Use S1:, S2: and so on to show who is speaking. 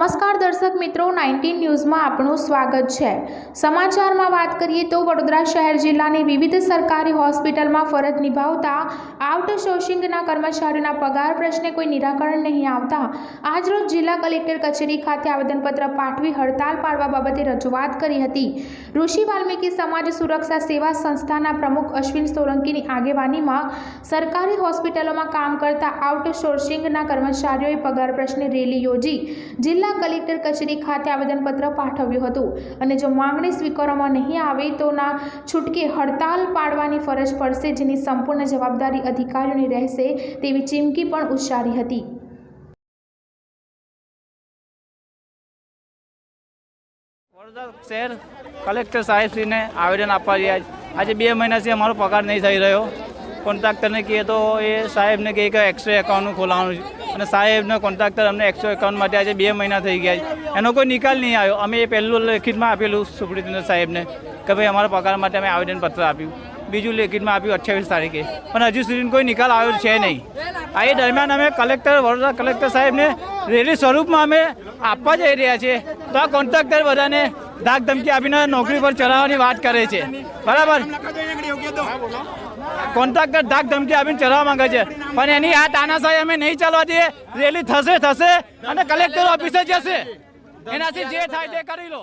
S1: નમસ્કાર દર્શક મિત્રો, નાઇન્ટીન ન્યૂઝમાં આપનું સ્વાગત છે. સમાચારમાં વાત કરીએ તો વડોદરા શહેર જિલ્લાની વિવિધ સરકારી હોસ્પિટલમાં ફરજ નિભાવતા આઉટસોર્સિંગના કર્મચારીઓના પગાર પ્રશ્ને કોઈ નિરાકરણ નહીં આવતા. આજરોજ જિલ્લા કલેક્ટર કચેરી ખાતે આવેદનપત્ર પાઠવી હડતાલ પાડવા બાબતે રજૂઆત કરી હતી. ઋષિ વાલ્મીકી સમાજ સુરક્ષા સેવા સંસ્થાના પ્રમુખ અશ્વિન સોલંકીની આગેવાનીમાં સરકારી હોસ્પિટલોમાં કામ કરતા આઉટસોર્સિંગના કર્મચારીઓએ પગાર પ્રશ્ને રેલી યોજી. જિલ્લા કલેક્ટર કચેરી ખાતે આવેદનપત્ર પાઠવ્યું હતું. અને જો માંગણી સ્વીકારવામાં નહીં આવે તો ના છૂટકે હડતાલ પાડવાની ફરજ પડશે જેની સંપૂર્ણ જવાબદારી અધિકારીઓની રહેશે તેવી ચીમકી પણ ઉચ્ચારી હતી.
S2: વડોદરા શહેર કલેક્ટર સાહેબશ્રીને આવેદન આપવા આજે બે મહિનાથી અમારો પગાર નહીં થઈ રહ્યો. કોન્ટ્રાક્ટરને કહીએ તો એ સાહેબને કહે કે એક્સ્ટ્રા એકાઉન્ટ ખોલાવવાનું છે. અને સાહેબને કોન્ટ્રાક્ટર અમને એક્સ્ટ્રા એકાઉન્ટ માટે આજે બે મહિના થઈ ગયા છે. એનો કોઈ નિકાલ નહીં આવ્યો. અમે એ પહેલું લેખિતમાં આપેલું સુપ્રિન્ટેન્ડન્ટ સાહેબને કે ભાઈ અમારા પગાર માટે અમે આવેદનપત્ર આપ્યું. બીજું લેખિતમાં આપ્યું અઠ્યાવીસ તારીખે. પણ હજુ સુધી કોઈ નિકાલ આવ્યો છે નહીં. આ એ દરમિયાન અમે કલેક્ટર વડોદરા કલેક્ટર સાહેબને રેલી સ્વરૂપમાં અમે આપવા જઈ રહ્યા છીએ. તો આ કોન્ટ્રાક્ટર બધાને ધાક ધમકી આપીને નોકરી પર ચલાવવાની વાત કરે છે. બરાબર? કોન્ટ્રાક્ટર ધાક ધમકી આપીને ચલાવવા માંગે છે. પણ એની આ તાનાશાહી અમે નહીં ચાલવા દઈએ. રેલી થશે થશે અને કલેક્ટર ઓફિસે જશે. એનાથી જે થાય તે કરી લો.